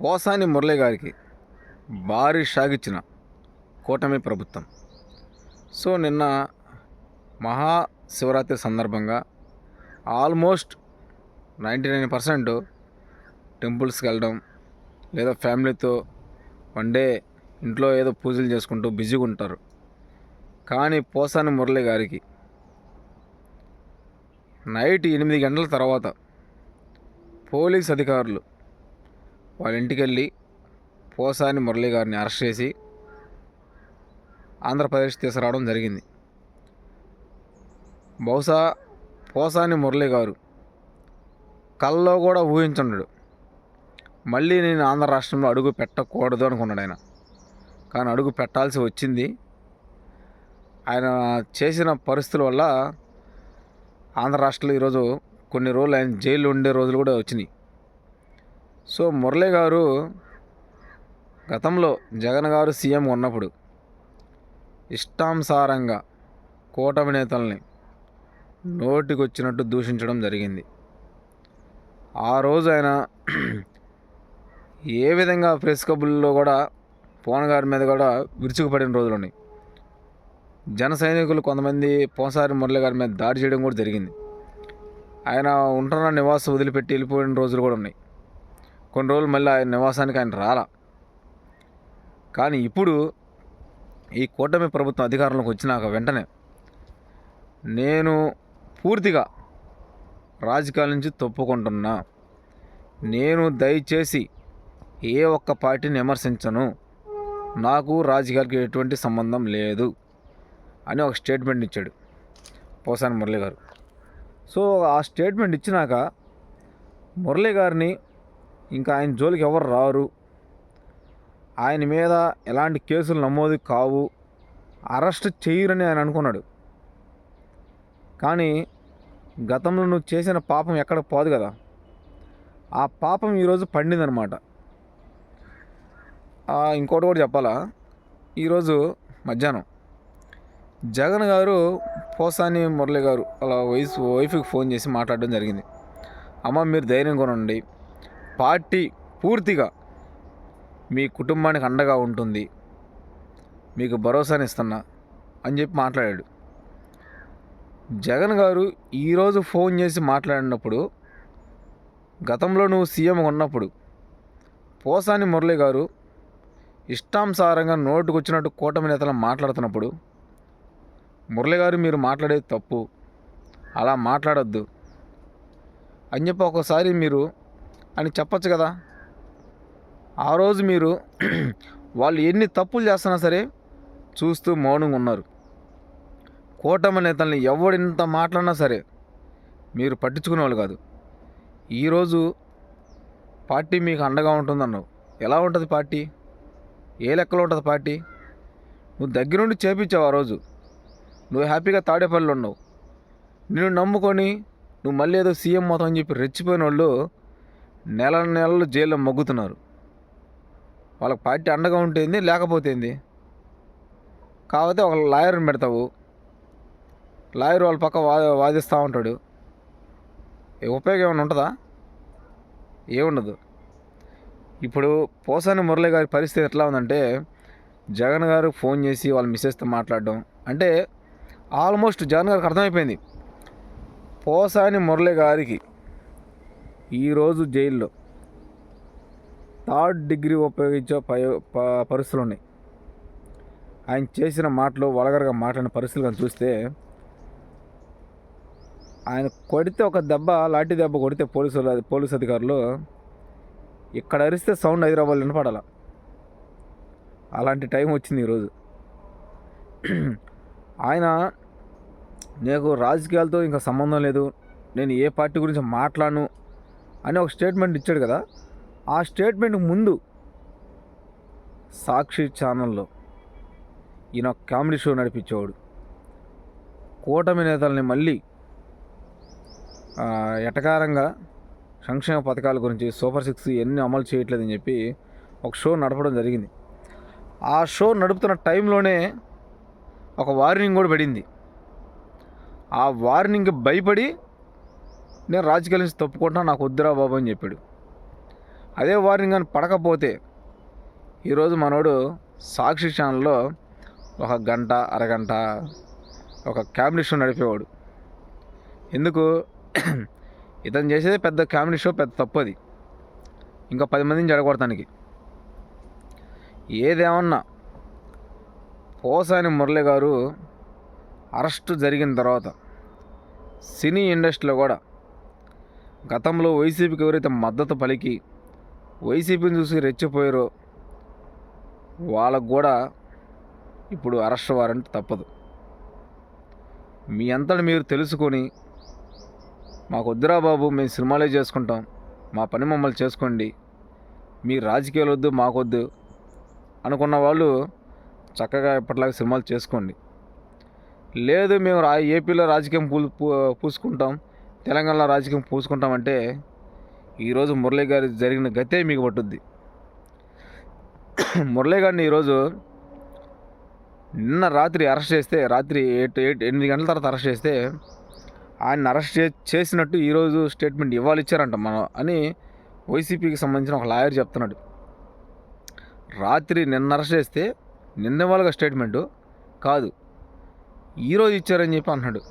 పోసాని మురళి గారికి భారీ షాగిచ్చిన కూటమి ప్రభుత్వం. సో నిన్న మహాశివరాత్రి సందర్భంగా ఆల్మోస్ట్ నైంటీ నైన్ పర్సెంట్ టెంపుల్స్కి వెళ్ళడం లేదా ఫ్యామిలీతో వన్ డే ఇంట్లో ఏదో పూజలు చేసుకుంటూ బిజీగా ఉంటారు. కానీ పోసాని మురళి గారికి నైట్ ఎనిమిది గంటల తర్వాత పోలీస్ అధికారులు వాళ్ళ ఇంటికి వెళ్ళి పోసాని మురళి గారిని అరెస్ట్ చేసి ఆంధ్రప్రదేశ్ తీసుకురావడం జరిగింది. బహుశా పోసాని మురళి గారు కల్లో కూడా ఊహించున్నాడు మళ్ళీ నేను ఆంధ్ర రాష్ట్రంలో అడుగు పెట్టకూడదు అనుకున్నాడు ఆయన. కానీ అడుగు పెట్టాల్సి వచ్చింది. ఆయన చేసిన పరిస్థితుల వల్ల ఆంధ్ర రాష్ట్రంలో ఈరోజు కొన్ని రోజులు ఆయన జైల్లో ఉండే రోజులు కూడా వచ్చినాయి. సో మురళి గారు గతంలో జగన్ గారు సీఎం ఉన్నప్పుడు ఇష్టానుసారంగా కూటమి నేతల్ని నోటికొచ్చినట్టు దూషించడం జరిగింది. ఆ రోజు ఆయన ఏ విధంగా ప్రెస్ కబుల్లో కూడా పవన్ గారి మీద కూడా విరుచుకుపడిన రోజులు ఉన్నాయి. జన సైనికులు కొంతమంది పోసారి మురళి గారి మీద దాడి చేయడం కూడా జరిగింది. ఆయన ఉంటున్న నివాసం వదిలిపెట్టి వెళ్ళిపోయిన రోజులు కూడా ఉన్నాయి. కొన్ని రోజులు మళ్ళీ ఆయన నివాసానికి ఆయన రాలా. కానీ ఇప్పుడు ఈ కూటమి ప్రభుత్వం అధికారంలోకి వచ్చినాక వెంటనే నేను పూర్తిగా రాజకీయాల నుంచి తప్పుకుంటున్నా. నేను దయచేసి ఏ ఒక్క పార్టీని విమర్శించను. నాకు రాజకీయాలకి ఎటువంటి సంబంధం లేదు అని ఒక స్టేట్మెంట్ ఇచ్చాడు పోసాని మురళి గారు. సో ఆ స్టేట్మెంట్ ఇచ్చినాక మురళి గారిని ఇంకా ఆయన జోలికి ఎవరు రారు. ఆయన మీద ఎలాంటి కేసులు నమోదు కావు. అరెస్ట్ చేయరని ఆయన అనుకున్నాడు. కానీ గతంలో నువ్వు చేసిన పాపం ఎక్కడ పోదు కదా. ఆ పాపం ఈరోజు పండిందనమాట ఇంకోటి కూడా చెప్పాలా? ఈరోజు మధ్యాహ్నం జగన్ గారు పోసాని మురళి గారు అలా వైఫ్ వైఫ్కి ఫోన్ చేసి మాట్లాడడం జరిగింది. అమ్మ మీరు ధైర్యం కొనండి పార్టీ పూర్తిగా మీ కుటుంబానికి అండగా ఉంటుంది. మీకు భరోసాని ఇస్తున్నా అని చెప్పి మాట్లాడాడు. జగన్ గారు ఈరోజు ఫోన్ చేసి మాట్లాడినప్పుడు గతంలో నువ్వు సీఎం ఉన్నప్పుడు పోసాని మురళి గారు ఇష్టానుసారంగా నోటుకు వచ్చినట్టు కూటమి నేతలు మాట్లాడుతున్నప్పుడు మురళి గారు మీరు మాట్లాడేది తప్పు అలా మాట్లాడొద్దు అని చెప్పి ఒకసారి మీరు అని చెప్పచ్చు కదా. ఆ రోజు మీరు వాళ్ళు ఎన్ని తప్పులు చేస్తున్నా సరే చూస్తూ మౌనంగా ఉన్నారు. కూటమి నేతల్ని ఎవడింత మాట్లాడినా సరే మీరు పట్టించుకునే వాళ్ళు కాదు ఈరోజు పార్టీ మీకు అండగా ఉంటుందన్నావు. ఎలా ఉంటుంది పార్టీ? ఏ లెక్కలో ఉంటుంది పార్టీ? నువ్వు దగ్గరుండి చేపించావు ఆ రోజు. నువ్వు హ్యాపీగా తాడేపల్లిలో ఉన్నావు. నిన్ను నమ్ముకొని నువ్వు మళ్ళీ ఏదో సీఎం మొత్తం అని చెప్పి రెచ్చిపోయిన వాళ్ళు నెల నెలలు జైల్లో మొగ్గుతున్నారు. వాళ్ళకి పార్టీ అండగా ఉంటేంది లేకపోతే ఏంది? కాకపోతే ఒక లాయర్ని పెడతావు. లాయర్ వాళ్ళ పక్క వా వాదిస్తూ ఉంటాడు. ఉపయోగం ఏమైనా ఉంటుందా? ఏముండదు. ఇప్పుడు పోసాని మురళి గారి పరిస్థితి ఎట్లా ఉందంటే జగన్ గారు ఫోన్ చేసి వాళ్ళ మిస్సెస్తో మాట్లాడడం. అంటే ఆల్మోస్ట్ జగన్ గారికి అర్థమైపోయింది. పోసాని మురళి గారికి ఈరోజు జైల్లో. థర్డ్ డిగ్రీ ఉపయోగించే ప- పరిస్థితులు ఉన్నాయి. ఆయన చేసిన మాటలు వలగరగా మాట్లాడిన పరిస్థితులు కానీ చూస్తే ఆయన కొడితే ఒక దెబ్బ లాఠీ దెబ్బ కొడితే పోలీసులు పోలీసు అధికారులు ఇక్కడ అరిస్తే సౌండ్ హైదరాబాద్ వినపడాల. అలాంటి టైం వచ్చింది ఈరోజు. ఆయన నాకు రాజకీయాలతో ఇంకా సంబంధం లేదు. నేను ఏ పార్టీ గురించి మాట్లాడను అని ఒక స్టేట్మెంట్ ఇచ్చాడు కదా. ఆ స్టేట్మెంట్ ముందు సాక్షి ఛానల్లో ఈయన ఒక కామెడీ షో నడిపించేవాడు. కూటమి నేతల్ని మళ్ళీ ఎటకారంగా సంక్షేమ పథకాల గురించి సూపర్ సిక్స్ ఎన్ని అమలు చేయట్లేదని చెప్పి ఒక షో నడపడం జరిగింది. ఆ షో నడుపుతున్న టైంలోనే ఒక వార్నింగ్ కూడా పడింది. ఆ వార్నింగ్కి భయపడి నేను రాజకీయాల నుంచి తప్పుకుంటున్నా నాకు వద్దురా బాబు అని చెప్పాడు. అదే వారిని కానీ పడకపోతే ఈరోజు మనోడు సాక్షి ఛానల్లో ఒక గంట అరగంట ఒక కామెడీ షో నడిపేవాడు. ఎందుకు? ఇతను చేసేది పెద్ద కామెడీ షో పెద్ద తప్పు అది. ఇంకా పది మందిని జడగొడతానికి ఏదేమన్నా పోసాని మురళి గారు అరెస్ట్ జరిగిన తర్వాత సినీ ఇండస్ట్రీలో కూడా గతంలో వైసీపీకి ఎవరైతే మద్దతు పలికి వైసీపీని చూసి రెచ్చిపోయారో వాళ్ళకు కూడా ఇప్పుడు అరెస్ట్ వారెంట్ తప్పదు. మీ అంతటి మీరు తెలుసుకొని మాకు వద్దురా బాబు మేము సినిమాలే చేసుకుంటాం మా పని మమ్మల్ని చేసుకోండి మీ రాజకీయాలు వద్దు మాకొద్దు అనుకున్న వాళ్ళు చక్కగా ఇప్పటిలాగా సినిమాలు చేసుకోండి. లేదు మేము రా ఏపీలో రాజకీయం పూ పూ- పూసుకుంటాం తెలంగాణలో రాజకీయం పూసుకుంటామంటే ఈరోజు మురళీ గారి జరిగిన గతే మీకు పట్టుద్ది. మురళీ గారిని ఈరోజు నిన్న రాత్రి అరెస్ట్ చేస్తే రాత్రి ఎయిట్ ఎయిట్ ఎనిమిది గంటల తర్వాత అరెస్ట్ చేస్తే ఆయన అరెస్ట్ చే చేసినట్టు ఈరోజు స్టేట్మెంట్ ఇవ్వాలి ఇచ్చారంట మనం అని వైసీపీకి సంబంధించిన ఒక లాయర్ చెప్తున్నాడు. రాత్రి నిన్న అరెస్ట్ చేస్తే నిన్న వాళ్ళగా స్టేట్మెంటు కాదు. ఈరోజు ఇచ్చారని చెప్పి అన్నాడు.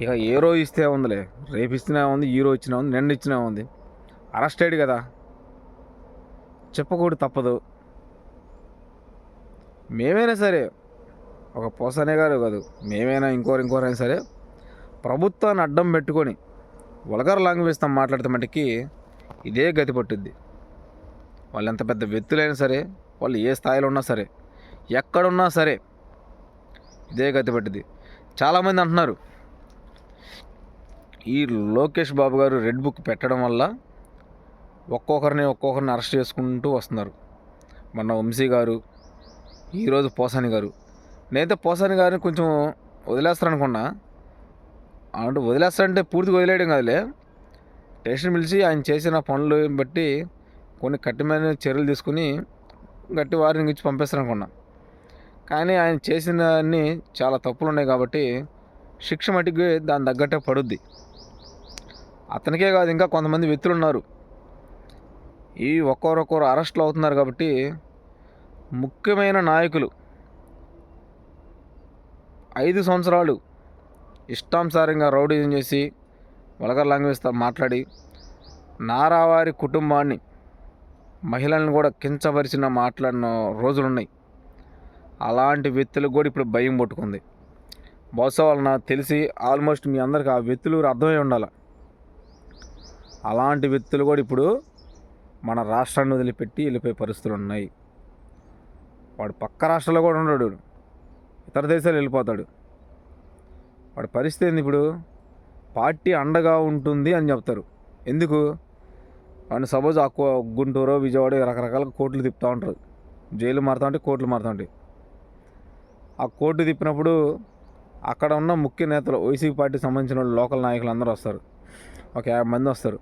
ఇక ఏ రోజు ఇస్తే ఉందిలే. రేపు ఇచ్చినా ఉంది ఈ రోజు ఇచ్చినా ఉంది నిన్న ఇచ్చినా ఉంది. అరెస్ట్ అయ్యాడు కదా. చెప్పకూడదు తప్పదు. మేమైనా సరే ఒక పోసనే గారు కాదు మేమైనా ఇంకోరు ఇంకోరైనా సరే ప్రభుత్వాన్ని అడ్డం పెట్టుకొని వల్గర్ లాంగ్వేజ్తో మాట్లాడితే మటుకి ఇదే గతి పట్టుద్ది. వాళ్ళు ఎంత పెద్ద వ్యక్తులైనా సరే వాళ్ళు ఏ స్థాయిలో ఉన్నా సరే ఎక్కడున్నా సరే ఇదే గతి పట్టుద్ది. చాలామంది అంటున్నారు ఈ లోకేష్ బాబు గారు రెడ్ బుక్ పెట్టడం వల్ల ఒక్కొక్కరిని ఒక్కొక్కరిని అరెస్ట్ చేసుకుంటూ వస్తున్నారు. మొన్న వంశీ గారు ఈరోజు పోసాని గారు. నేనైతే పోసాని గారిని కొంచెం వదిలేస్తారనుకున్నా అంటే వదిలేస్తారంటే పూర్తిగా వదిలేయడం కాదులే. స్టేషన్ పిలిచి ఆయన చేసిన పనులు బట్టి కొన్ని కఠినమైన చర్యలు తీసుకుని గట్టి వారిని ఇచ్చి పంపిస్తారనుకున్నా కానీ ఆయన చేసిన అన్ని చాలా తప్పులు ఉన్నాయి కాబట్టి శిక్ష మటుకు దాని తగ్గట్టే పడుద్ది. అతనికే కాదు ఇంకా కొంతమంది వ్యక్తులు ఉన్నారు ఈ ఒక్కొరొక్కరు అరెస్టులు అవుతున్నారు కాబట్టి ముఖ్యమైన నాయకులు ఐదు సంవత్సరాలు ఇష్టానుసారంగా రౌడీజం చేసి వలగర్ లాంగ్వేజ్తో మాట్లాడి నారావారి కుటుంబాన్ని మహిళలను కూడా కించపరిచిన మాట్లాడిన రోజులు ఉన్నాయి అలాంటి వ్యక్తులకు కూడా ఇప్పుడు భయం పట్టుకుంది. బహుశా వలన తెలిసి ఆల్మోస్ట్ మీ అందరికి ఆ వ్యక్తులు అర్థమై ఉండాలి? అలాంటి వ్యక్తులు కూడా ఇప్పుడు మన రాష్ట్రాన్ని వదిలిపెట్టి వెళ్ళిపోయే పరిస్థితులు ఉన్నాయి వాడు పక్క రాష్ట్రాల్లో కూడా ఉండడు ఇతర దేశాలు వెళ్ళిపోతాడు వాడి పరిస్థితి ఏంది ఇప్పుడు పార్టీ అండగా ఉంటుంది అని చెప్తారు ఎందుకు వాడిని సపోజ్ ఆ కో- గుంటూరు విజయవాడ రకరకాల కోట్లు తిప్పుతూ ఉంటారు జైలు మారుతూ ఉంటే కోట్లు మారుతూ ఉంటాయి ఆ కోర్టు తిప్పినప్పుడు అక్కడ ఉన్న ముఖ్య నేతలు వైసీపీ పార్టీకి సంబంధించిన వాళ్ళు లోకల్ నాయకులు అందరూ వస్తారు ఒక యాభై మంది వస్తారు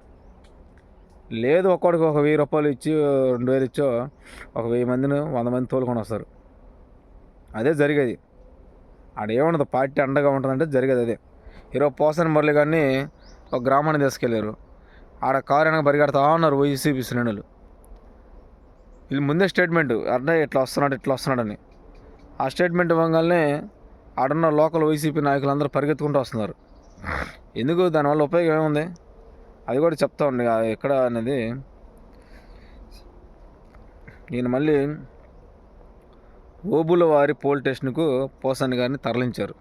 లేదు ఒక్కడికి ఒక వెయ్యి రూపాయలు ఇచ్చి రెండు వేలు ఇచ్చో ఒక వెయ్యి మందిని వంద మంది తోలుకొని వస్తారు. అదే జరిగేది. ఆడ ఏముండదు పార్టీ అండగా ఉంటుందంటే జరిగేది అదే. ఈరోజు పోసన్ మురళి గారిని ఒక గ్రామాన్ని తీసుకెళ్ళారు ఆడ కారు వెనక పరిగెడతా ఉన్నారు వైసీపీ శ్రేణులు. వీళ్ళు ముందే స్టేట్మెంట్ అంటే ఇట్లా వస్తున్నాడు ఇట్లా వస్తున్నాడని. ఆ స్టేట్మెంట్ ఇవ్వగానే ఆడున్న లోకల్ వైసీపీ నాయకులందరూ పరిగెత్తుకుంటూ వస్తున్నారు. ఎందుకు? దానివల్ల ఉపయోగం ఏముంది? అది కూడా చెప్తా ఉండే ఎక్కడ అనేది. నేను మళ్ళీ ఓబుల వారి పోల్ స్టేషన్కు పోసాని గారిని తరలించారు.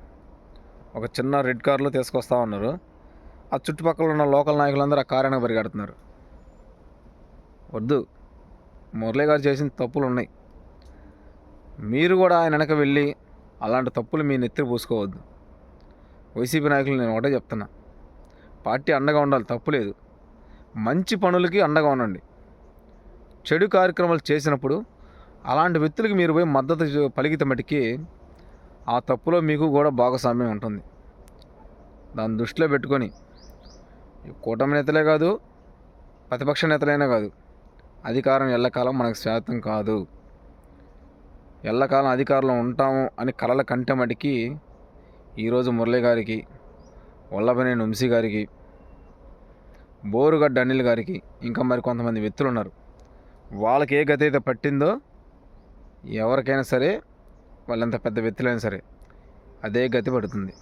ఒక చిన్న రెడ్ కార్లో తీసుకొస్తా ఉన్నారు. ఆ చుట్టుపక్కల ఉన్న లోకల్ నాయకులందరూ ఆ కార్యాన్ని పరిగెడుతున్నారు. వద్దు మురళీ గారు చేసిన తప్పులు ఉన్నాయి. మీరు కూడా ఆయన వెనక వెళ్ళి అలాంటి తప్పులు మీ నెత్తి పూసుకోవద్దు. వైసీపీ నాయకులు నేను ఒకటే చెప్తున్నా. పార్టీ అండగా ఉండాలి తప్పులేదు మంచి పనులకి అండగా ఉండండి. చెడు కార్యక్రమాలు చేసినప్పుడు అలాంటి వ్యక్తులకి మీరు పోయి మద్దతు పలికితే మటుకి ఆ తప్పులో మీకు కూడా భాగస్వామ్యం ఉంటుంది. దాన్ని దృష్టిలో పెట్టుకొని ఈ కూటమి నేతలే కాదు ప్రతిపక్ష నేతలైనా కాదు అధికారం ఎల్లకాలం మనకు శాతం కాదు. ఎల్లకాలం అధికారంలో ఉంటాము అని కలల కంటే మటుకి ఈరోజు మురళి గారికి వల్లభనేని వంశీ గారికి బోరుగడ్డ అనిల్ గారికి ఇంకా మరి కొంతమంది వ్యక్తులు ఉన్నారు వాళ్ళకి ఏ గతి అయితే పట్టిందో ఎవరికైనా సరే వాళ్ళంత పెద్ద వ్యక్తులైనా సరే అదే గతి పడుతుంది.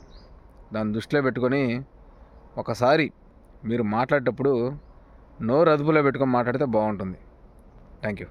దాన్ని దృష్టిలో పెట్టుకొని ఒకసారి మీరు మాట్లాడేటప్పుడు నోరు అదుపులో పెట్టుకొని మాట్లాడితే బాగుంటుంది. Thank you